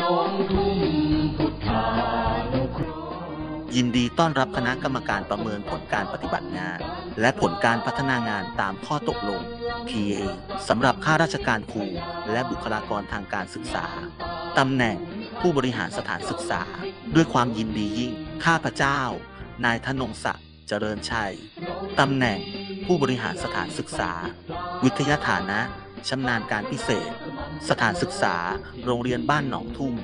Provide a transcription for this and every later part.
น้องทุ่งพุทธานุเคราะห์ยินดีต้อนรับคณะกรรมการประเมินผลการปฏิบัติงาน และผลการพัฒนางานตามข้อตกลง PA สำหรับข้าราชการครูและบุคลากรทางการศึกษาตำแหน่งผู้บริหารสถานศึกษา ด้วยความยินดียิ่ง ข้าพเจ้า นายธนงศักดิ์เจริญชัยตำแหน่งผู้บริหารสถานศึกษา วิทยาฐานะชำนาญการพิเศษ สถานศึกษา โรงเรียนบ้านหนองทุ่ม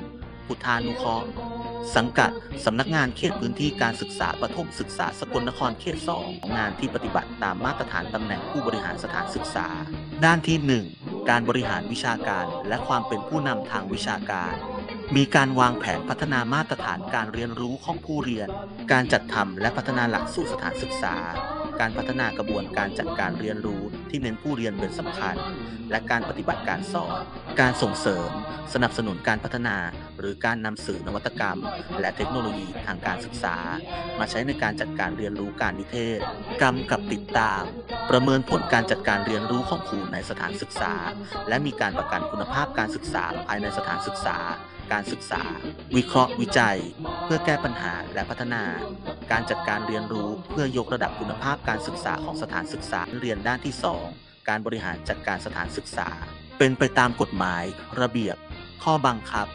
พุทธานุเคราะห์ สังกัด สำนักงานเขตพื้นที่การศึกษาประถมศึกษาสกลนครเขต2งานที่ปฏิบัติตามมาตรฐานตำแหน่งผู้บริหารสถานศึกษา ด้านที่ 1 การบริหารวิชาการและความเป็นผู้นำทางวิชาการมีการวางแผนพัฒนามาตรฐานการเรียนรู้ของผู้เรียน การจัดทำและพัฒนาหลักสูตรสถานศึกษา การพัฒนากระบวนการจัดการเรียนรู้ที่เน้นผู้เรียนเป็นสำคัญ และการปฏิบัติการสอนการส่งเสริม สนับสนุนการพัฒนา หรือการนำสื่อนวัตกรรม และเทคโนโลยีทางการศึกษา มาใช้ในการจัดการเรียนรู้การนิเทศกำกับติดตาม ประเมินผลการจัดการเรียนรู้ของครูในสถานศึกษา และมีการประกันคุณภาพการศึกษาภายในสถานศึกษา การศึกษา วิเคราะห์วิจัย เพื่อแก้ปัญหาและพัฒนา การจัดการเรียนรู้เพื่อยกระดับคุณภาพการศึกษาของสถานศึกษาเรียนด้านที่ 2 การบริหารจัดการสถานศึกษา เป็นไปตามกฎหมาย ระเบียบ ข้อบังคับ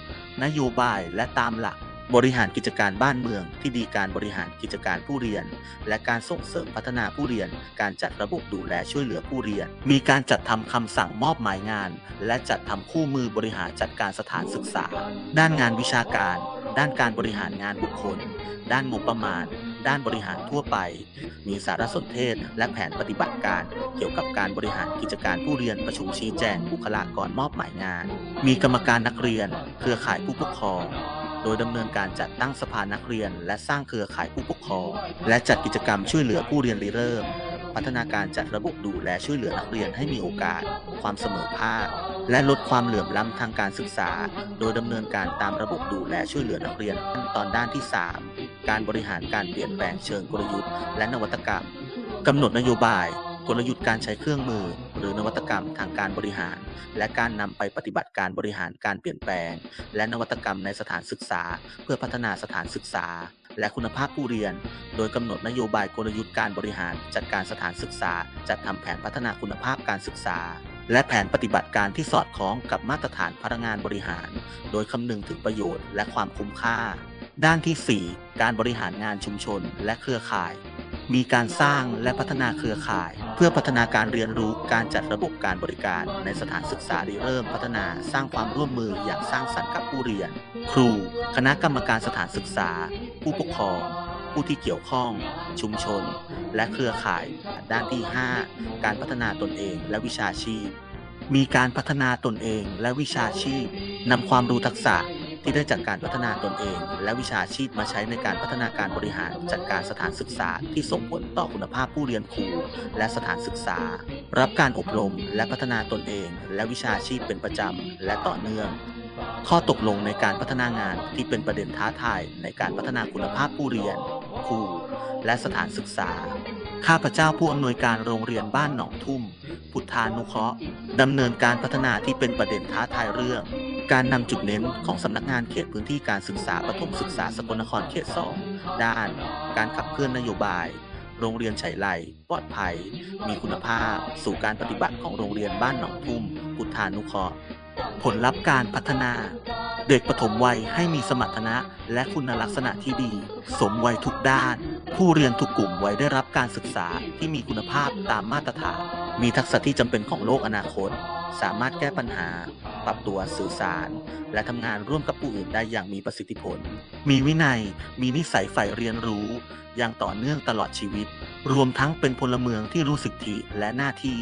นโยบายและตามหลัก บริหารกิจการบ้านเมือง ที่ดีการบริหารกิจการผู้เรียน และการส่งเสริมพัฒนาผู้เรียน การจัดระบบดูแลช่วยเหลือผู้เรียน มีการจัดทำคำสั่งมอบหมายงาน และจัดทำคู่มือบริหารจัดการสถานศึกษา ด้านงานวิชาการ ด้านการบริหารงานบุคคล ด้านงบประมาณ ด้านบริหารทั่วไป มีสารสนเทศ และแผนปฏิบัติการ เกี่ยวกับการบริหารกิจการผู้เรียนประชุมชี้แจงบุคลากรมอบหมายงาน มีกรรมการนักเรียน เครือข่ายผู้ปกครองโดยดำเนินการจัดตั้งสภานักเรียน และสร้างเครือข่ายผู้ปกครอง และจัดกิจกรรมช่วยเหลือผู้เรียนริเริ่ม พัฒนาการจัดระบบดูแลช่วยเหลือนักเรียนให้มีโอกาส ความเสมอภาค และลดความเหลื่อมล้ำทางการศึกษา โดยดำเนินการตามระบบดูแลช่วยเหลือนักเรียนขั้นตอนด้านที่ 3 การบริหารการเปลี่ยนแปลงเชิงกลยุทธ์ และนวัตกรรมกำหนดนโยบายกลยุทธ์การใช้เครื่องมือ หรือนวัตกรรมทางการบริหาร และการนำไปปฏิบัติการบริหารการเปลี่ยนแปลง และนวัตกรรมในสถานศึกษา เพื่อพัฒนาสถานศึกษา และคุณภาพผู้เรียน โดยกำหนดนโยบายกลยุทธ์การบริหารจัดการสถานศึกษา จัดทำแผนพัฒนาคุณภาพการศึกษา และแผนปฏิบัติการที่สอดคล้องกับมาตรฐานพนักงานบริหาร โดยคำนึงถึงประโยชน์และความคุ้มค่า ด้านที่ 4 การบริหารงานชุมชนและเครือข่าย มีการสร้างและพัฒนาเครือข่าย เพื่อพัฒนาการเรียนรู้การจัดระบบการบริการ ในสถานศึกษาริเริ่มพัฒนาสร้างความร่วมมืออย่างสร้างสรรค์กับผู้เรียน ครู คณะกรรมการสถานศึกษา ผู้ปกครอง ผู้ที่เกี่ยวข้อง ชุมชน และเครือข่าย ด้านที่ 5 การพัฒนาตนเองและวิชาชีพ มีการพัฒนาตนเองและวิชาชีพนำความรู้ทักษะ ที่ได้จากการพัฒนาตนเอง และวิชาชีพมาใช้ในการพัฒนาการบริหารจัดการสถานศึกษาที่ส่งผลต่อคุณภาพผู้เรียนครูและสถานศึกษา รับการอบรมและพัฒนาตนเอง และวิชาชีพเป็นประจำและต่อเนื่องข้อตกลงในการพัฒนางานที่เป็นประเด็นท้าทายในการพัฒนาคุณภาพผู้เรียน ครู และสถานศึกษา ข้าพเจ้าผู้อำนวยการโรงเรียนบ้านหนองทุ่ม พุทธานุเคราะห์ดำเนินการพัฒนาที่เป็นประเด็นท้าทายเรื่อง การนำจุดเน้นของสำนักงานเขตพื้นที่การศึกษาประถมศึกษาสกลนครเขต 2 ด้าน การขับเคลื่อนนโยบาย โรงเรียนไฉไลปลอดภัย มีคุณภาพ สู่การปฏิบัติของโรงเรียนบ้านหนองทุ่มพุทธานุเคราะห์ผลลัพธ์การพัฒนา เด็กปฐมวัยให้มีสมรรถนะและคุณลักษณะที่ดี สมวัยทุกด้าน ผู้เรียนทุกกลุ่มวัยได้รับการศึกษาที่มีคุณภาพตามมาตรฐาน มีทักษะที่จำเป็นของโลกอนาคต สามารถแก้ปัญหา ปรับตัวสื่อสาร และทำงานร่วมกับผู้อื่นได้อย่างมีประสิทธิผล มีวินัย มีนิสัยใฝ่เรียนรู้ อย่างต่อเนื่องตลอดชีวิต รวมทั้งเป็นพลเมืองที่รู้สิทธิและหน้าที่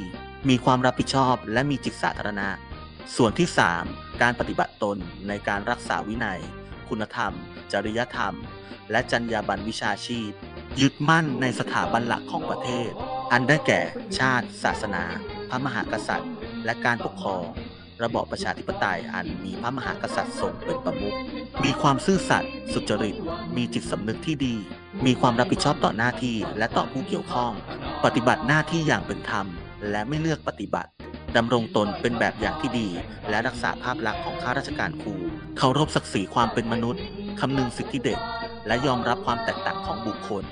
มีความรับผิดชอบและมีจิตสาธารณะ ส่วนที่ 3 การปฏิบัติตนในการรักษาวินัย คุณธรรม จริยธรรม และจรรยาบรรณวิชาชีพ ยึดมั่นในสถาบันหลักของประเทศ อันได้แก่ ชาติ ศาสนา พระมหากษัตริย์ และการปกครอง ระบอบประชาธิปไตยอันมีพระมหากษัตริย์ทรงเป็นประมุข มีความซื่อสัตย์สุจริต มีจิตสำนึกที่ดี มีความรับผิดชอบต่อหน้าที่และต่อผู้เกี่ยวข้อง ปฏิบัติหน้าที่อย่างเป็นธรรม และไม่เลือกปฏิบัติดำรงตนเป็นแบบอย่างที่ดี และรักษาภาพลักษณ์ของข้าราชการครู เคารพศักดิ์ศรีความเป็นมนุษย์ คำนึงสิทธิเด็ก และยอมรับความแตกต่างของบุคคล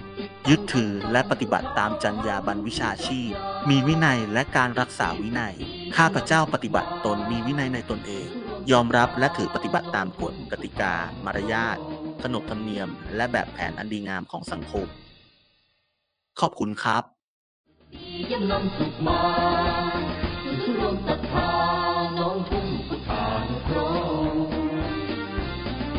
ยึดถือและปฏิบัติตามจรรยาบรรณวิชาชีพ มีวินัยและการรักษาวินัย ข้าพเจ้าปฏิบัติตนมีวินัยในตนเอง ยอมรับและถือปฏิบัติตามกฎกติกา มารยาทขนบธรรมเนียม และแบบแผนอันดีงามของสังคม ขอบคุณครับ